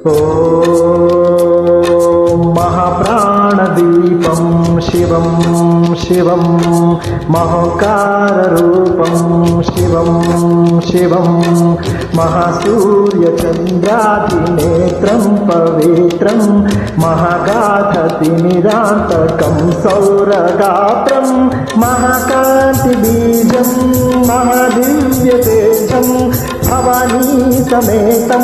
ॐ महाप्राणदीपं शिवं शिवं महकाररूपं शिवं शिवं महासूर्यचन्द्राधिनेत्रं पवित्रं महागाधतिनिरान्तकं सौरगात्रं महाकान्तिबीजं महादिव्यतेजं भवानी समेतं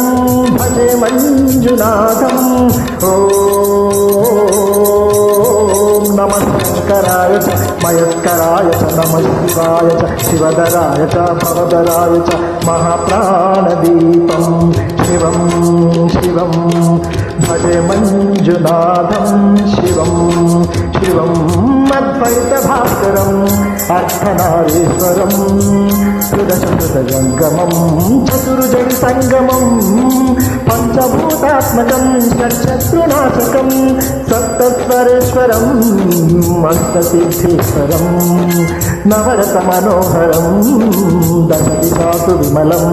भजे मञ्जुनाथम् ॐ नमः शङ्कराय च मयस्कराय च नमः शिवाय च शिवधराय च भवधराय च महाप्राणदीपं शिवं భజే మంజునాథం శివం శివం అద్వైత భాస్కరం అర్థనారీశ్వరం సురసృతజంగమం చతుర్జడి సంగమం పంచభూతాత్మకం షట్శత్రునాశకం సప్తస్వరేశ్వరం అష్టసిద్ధేశ్వరం నవరత మనోహరం దశ విమలం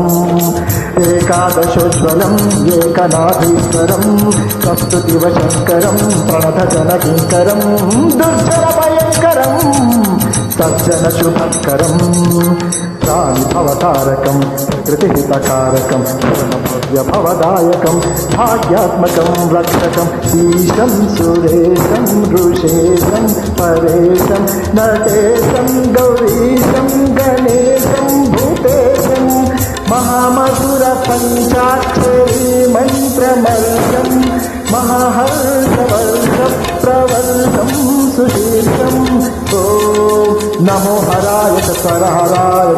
ఏకాదశోజ్వలం ఏకనాథీశ్వరం ప్రస్తుతివ శంకరం ప్రణతజన కింకరం దుర్జన భయంకరం సజ్జన శుభకరం ప్రాణిభవతారకం ప్రకృతిహితకారకం భవదాయకం భాగ్యాత్మకం రక్షకం ఈశం సురేశం ఋషేశం పరేశం నటేశం గౌరీశం గణేశం భూతేశం మహామధుర పంచాక్షరీ మంత్రమల్యం మహాహర్షవర్ష ప్రవర్షం సుశీర్షం. నమో హరాయ చరహరాయ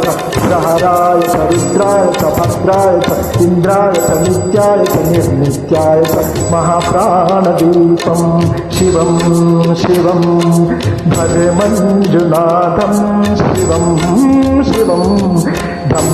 చహరాయ చరిద్రాయ చభద్రాయ ఇంద్రాయ చ నిత్యాయ చ నిర్నిత్యాయ చ మహాప్రాణదీపం. శివం శివం భజ శివం శివం.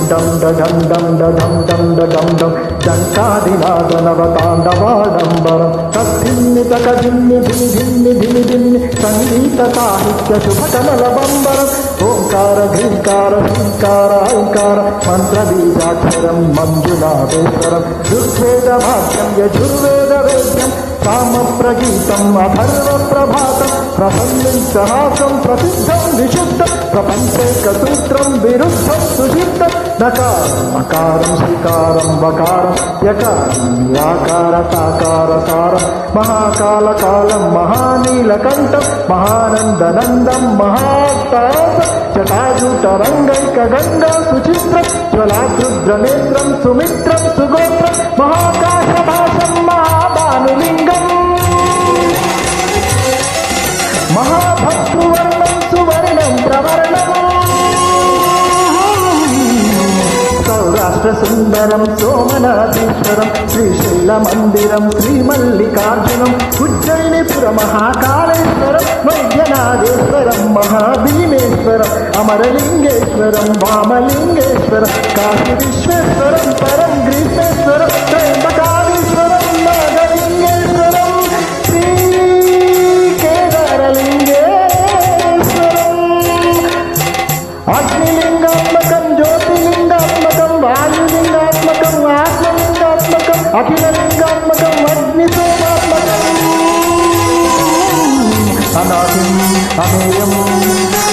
డం డం డం డం డం డం డం దంకాదినాదనవతాండవాడంబరం తద్ధిన్ని తకదిన్ని ధిని ధిన్ని ధిని ధిన్ని సంగీత సాహిత్య శుభకమల బంబరం ఓంకార ఘీంకార హ్రీంకార ఐంకార మంత్రబీజాక్షరం మంజునాథేశ్వరం దుర్వేద భాగ్యం యజుర్వేద వేద్యం కామ ప్రగీతం అథర్వ ప్రభాతం ప్రసన్నిం సహాసం ప్రసిద్ధం విశుద్ధం ఏకసూత్రం విరుద్ధం సుచిత్తం నకారం అకారం శ్రీకారం వకారం యకారం యాకార సాకార సారం మహాకాల కాలం మహానీలకంఠం మహానందనందం మహాతాసం జటాజుటరంగైక గంగా సుచిత్రం జ్వలాద్రుద్రనేత్రం సుమిత్రం సుగోత్రం మహాకాశ సుందరం సోమనాథేశ్వరం శ్రీశైల మందిరం శ్రీ మల్లికార్జునం ఉజ్జయినిపుర మహాకాళేశ్వరం వైద్యనాథేశ్వరం మహాభీమేశ్వరం అమరలింగేశ్వరం వామలింగేశ్వరం కాశీ విశ్వేశ్వరం పరం గ్రీష్మేశ్వరం త్రయంబకా ఆత్మలింగాత్మకం అఖిలలింగాత్మకం అగ్నిసోమాత్మకం అనాదిం అమేయం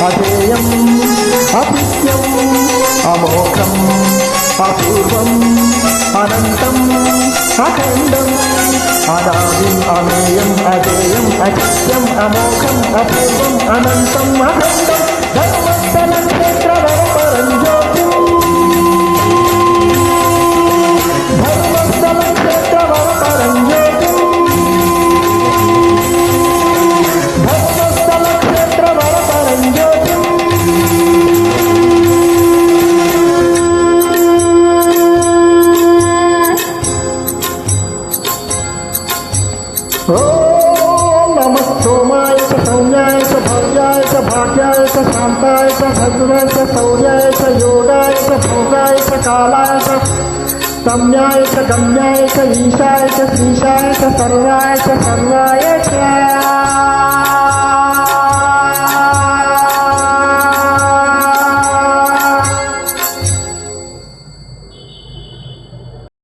అజేయం అపిత్యం అమోఘం అపూర్వం అనంతం అఖండం అనాదిం అమేయం అజేయం అచిత్యం అమోఘం అపూర్వం అనంతం అఖండం ధర్మం म स्तोमाय सम्याय स भ्याय स भाग्याय स कान्ताय स भग्नय स तौर्याय स योगाय स भोगाय स कालाय गम्याय स गम्याय स लीताय सीशाय स च सर्वाय च